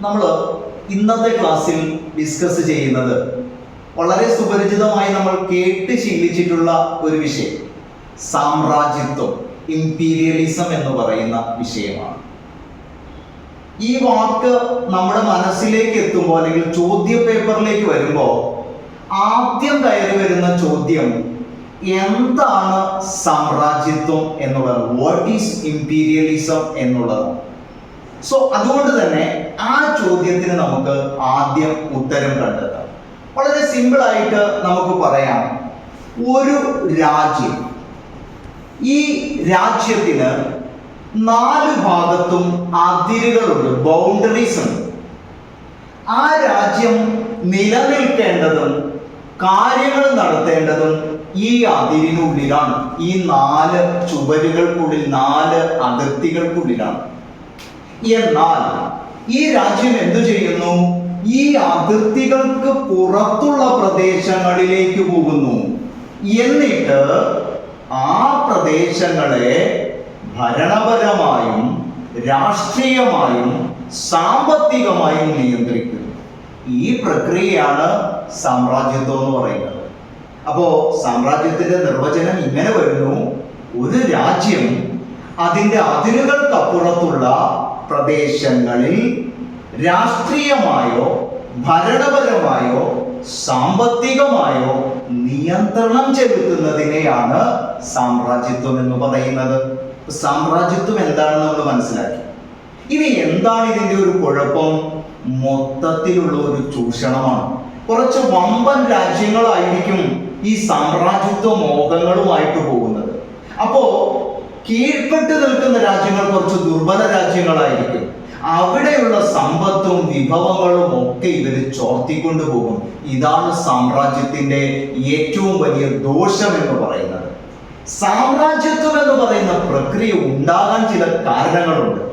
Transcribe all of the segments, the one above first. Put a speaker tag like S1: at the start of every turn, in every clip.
S1: നമ്മൾ ഇന്നത്തെ ക്ലാസ്സിൽ ഡിസ്കസ് ചെയ്യുന്നത് വളരെ സുപരിചിതമായി നമ്മൾ കേട്ട് ശീലിച്ചിട്ടുള്ള ഒരു വിഷയം. സാമ്രാജ്യത്വം ഇംപീരിയലിസം എന്ന് പറയുന്ന വിഷയമാണ്. ഈ വാക്ക് നമ്മുടെ മനസ്സിലേക്ക് എത്തുമ്പോൾ അല്ലെങ്കിൽ ചോദ്യ പേപ്പറിലേക്ക് വരുമ്പോൾ ആദ്യം കയറി വരുന്ന ചോദ്യം എന്താണ് സാമ്രാജ്യത്വം എന്നുള്ളത്? വാട്ട് ഈസ് ഇംപീരിയലിസം എന്നുള്ളത്? സോ അതുകൊണ്ട് തന്നെ ആ ചോദ്യത്തിന് നമുക്ക് ആദ്യം ഉത്തരം കണ്ടെത്താം. വളരെ സിമ്പിൾ ആയിട്ട് നമുക്ക് പറയാം. ഒരു രാജ്യം. ഈ രാജ്യത്തിന് നാല് ഭാഗത്തും അതിരുകളുണ്ട് ബൗണ്ടറീസ് ഉണ്ട്. ആ രാജ്യം നിലനിൽക്കേണ്ടതും കാര്യങ്ങൾ നടത്തേണ്ടതും ഈ അതിരിനുള്ളിലാണ്. ഈ നാല് ചുവരുകൾക്കുള്ളിൽ നാല് അതിർത്തികൾക്കുള്ളിലാണ്. എന്നാൽ ഈ രാജ്യം എന്തു ചെയ്യുന്നു? ഈ അതിർത്തികൾക്ക് പുറത്തുള്ള പ്രദേശങ്ങളിലേക്ക് പോകുന്നു. എന്നിട്ട് ആ പ്രദേശങ്ങളെ ഭരണപരമായും രാഷ്ട്രീയമായും സാമ്പത്തികമായും നിയന്ത്രിക്കുന്നു. ഈ പ്രക്രിയയാണ് സാമ്രാജ്യത്വം എന്ന് പറയുന്നത്. അപ്പോ സാമ്രാജ്യത്തിന്റെ നിർവചനം ഇങ്ങനെ വരുന്നു. ഒരു രാജ്യം അതിന്റെ അതിരുകൾക്കപ്പുറത്തുള്ള പ്രദേശങ്ങളിൽ രാഷ്ട്രീയമായോ ഭരണപരമായോ സാമ്പത്തികമായോ നിയന്ത്രണം ചെലുത്തുന്നതിനെയാണ് സാമ്രാജ്യത്വം എന്ന് പറയുന്നത്. സാമ്രാജ്യത്വം എന്താണെന്ന് നമ്മൾ മനസ്സിലാക്കി. ഇനി എന്താണ് ഇതിന്റെ ഒരു കുഴപ്പം? മൊത്തത്തിലുള്ള ഒരു ചൂഷണമാണ്. കുറച്ച് വമ്പൻ രാജ്യങ്ങളായിരിക്കും ഈ സാമ്രാജ്യത്വ മോഹങ്ങളുമായിട്ട് പോകുന്നത്. കീഴ്പ്പെട്ട് നിൽക്കുന്ന രാജ്യങ്ങൾ കുറച്ച് ദുർബല രാജ്യങ്ങളായിരിക്കും. അവിടെയുള്ള സമ്പത്തും വിഭവങ്ങളും ഒക്കെ ഇവർ ചോർത്തിക്കൊണ്ടു പോകും ഇതാണ് സാമ്രാജ്യത്തിന്റെ ഏറ്റവും വലിയ ദോഷം എന്ന് പറയുന്നത്. സാമ്രാജ്യത്വം എന്ന് പറയുന്ന പ്രക്രിയ ഉണ്ടാകാൻ ചില കാരണങ്ങളുണ്ട്.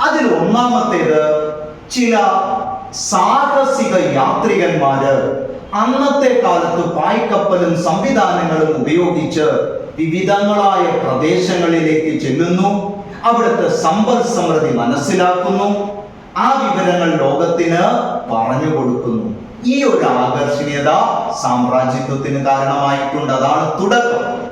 S1: അതിൽ ഒന്നാമത്തേത് ചില സാഹസിക യാത്രികന്മാര് അന്നത്തെ കാലത്ത് പായ്ക്കപ്പലും സംവിധാനങ്ങളും ഉപയോഗിച്ച് വിവിധങ്ങളായ പ്രദേശങ്ങളിലേക്ക് ചെല്ലുന്നു. അവിടുത്തെ സമ്പദ് സമൃദ്ധി മനസ്സിലാക്കുന്നു. ആ വിവരങ്ങൾ ലോകത്തിന് പറഞ്ഞു കൊടുക്കുന്നു. ഈ ഒരു ആകർഷണീയത സാമ്രാജ്യത്വത്തിന് കാരണമായിട്ടുണ്ട്. അതാണ് തുടക്കം.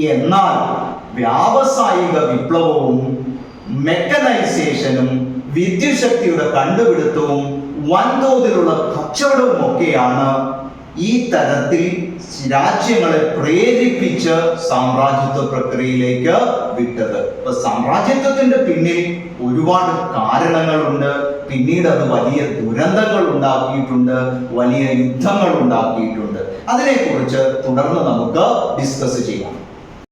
S1: എന്നാൽ വ്യാവസായിക വിപ്ലവവും മെക്കനൈസേഷനും വിദ്യുശക്തിയുടെ കണ്ടുപിടുത്തവും വൻതോതിലുള്ള കച്ചവടവും ഒക്കെയാണ് ഈ തരത്തിൽ രാജ്യങ്ങളെ പ്രേരിപ്പിച്ച് സാമ്രാജ്യത്വ പ്രക്രിയയിലേക്ക് വിട്ടത്. ഇപ്പൊ സാമ്രാജ്യത്വത്തിന്റെ പിന്നിൽ ഒരുപാട് കാരണങ്ങളുണ്ട്. പിന്നീട് അത് വലിയ ദുരന്തങ്ങൾ ഉണ്ടാക്കിയിട്ടുണ്ട്. വലിയ യുദ്ധങ്ങൾ ഉണ്ടാക്കിയിട്ടുണ്ട്. അതിനെക്കുറിച്ച് തുടർന്ന് നമുക്ക് ഡിസ്കസ് ചെയ്യാം.